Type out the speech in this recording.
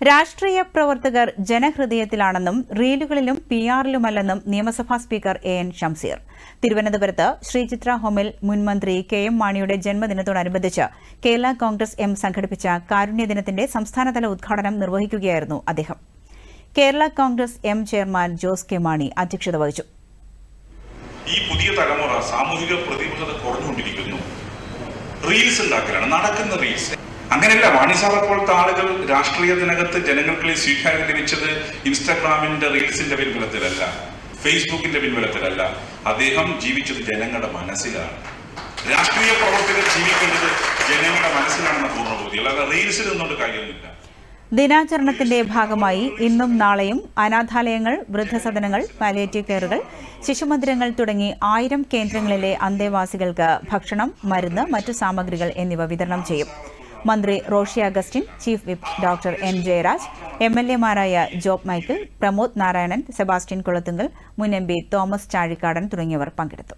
രാഷ്ട്രീയ പ്രവർത്തകർ ജനഹൃദയത്തിലാണെന്നും റീലുകളിലും പി ആറിലുമല്ലെന്നും നിയമസഭാ സ്പീക്കർ എ എൻ ഷംസീർ തിരുവനന്തപുരത്ത് ശ്രീചിത്ര ഹോമിൽ മുൻമന്ത്രി കെ എം മാണിയുടെ ജന്മദിനത്തോടനുബന്ധിച്ച് കേരള കോൺഗ്രസ് എം സംഘടിപ്പിച്ച കാരുണ്യദിനത്തിന്റെ സംസ്ഥാനതല ഉദ്ഘാടനം നിർവഹിക്കുകയായിരുന്നു അദ്ദേഹം. Kerala Congress M chairman Jose K Mani അധ്യക്ഷത വഹിച്ചു. ഈ പുതിയ തലമുറ സാമൂഹിക പ്രതിബദ്ധത കുറഞ്ഞുകൊണ്ടിരിക്കുന്നു. റീൽസ് ഉണ്ടാക്കലാണ് നടക്കുന്ന റീൽസ്. അങ്ങനെയല്ല വാണിസാറെ പോലത്തെ ആളുകൾ രാഷ്ട്രീയത്തിനകത്ത് ജനങ്ങൾക്ക് സ്വീകാര്യം ലഭിച്ചത് ഇൻസ്റ്റാഗ്രാമിന്റെ റീൽസിന്റെ പിൻബലത്തിലല്ല ഫേസ്ബുക്കിന്റെ പിൻബലത്തിലല്ല. അദ്ദേഹം ജീവിച്ചത് ജനങ്ങളുടെ മനസ്സിലാണ്. രാഷ്ട്രീയ പ്രവർത്തകർ ജീവിക്കേണ്ടത് ജനങ്ങളുടെ മനസ്സിലാണെന്ന പൂർണബോധി അല്ലാതെ റീൽസിൽ നിന്നുകൊണ്ട് കാര്യമൊന്നുമില്ല. ദിനാചരണത്തിന്റെ ഭാഗമായി ഇന്നും നാളെയും അനാഥാലയങ്ങൾ വൃദ്ധസദനങ്ങൾ പാലിയേറ്റീവ് കെയറുകൾ ശിശുമന്ദിരങ്ങൾ തുടങ്ങി ആയിരം കേന്ദ്രങ്ങളിലെ അന്തേവാസികൾക്ക് ഭക്ഷണം മരുന്ന് മറ്റു സാമഗ്രികൾ എന്നിവ വിതരണം ചെയ്യും. മന്ത്രി Roshi Augustine chief whip doctor M Jayaraj M L എമാരായ Job Michael Pramod Narayanan Sebastian Kulathunkal മുൻ എം പി തോമസ് ചാഴിക്കാടൻ തുടങ്ങിയവർ പങ്കെടുത്തു.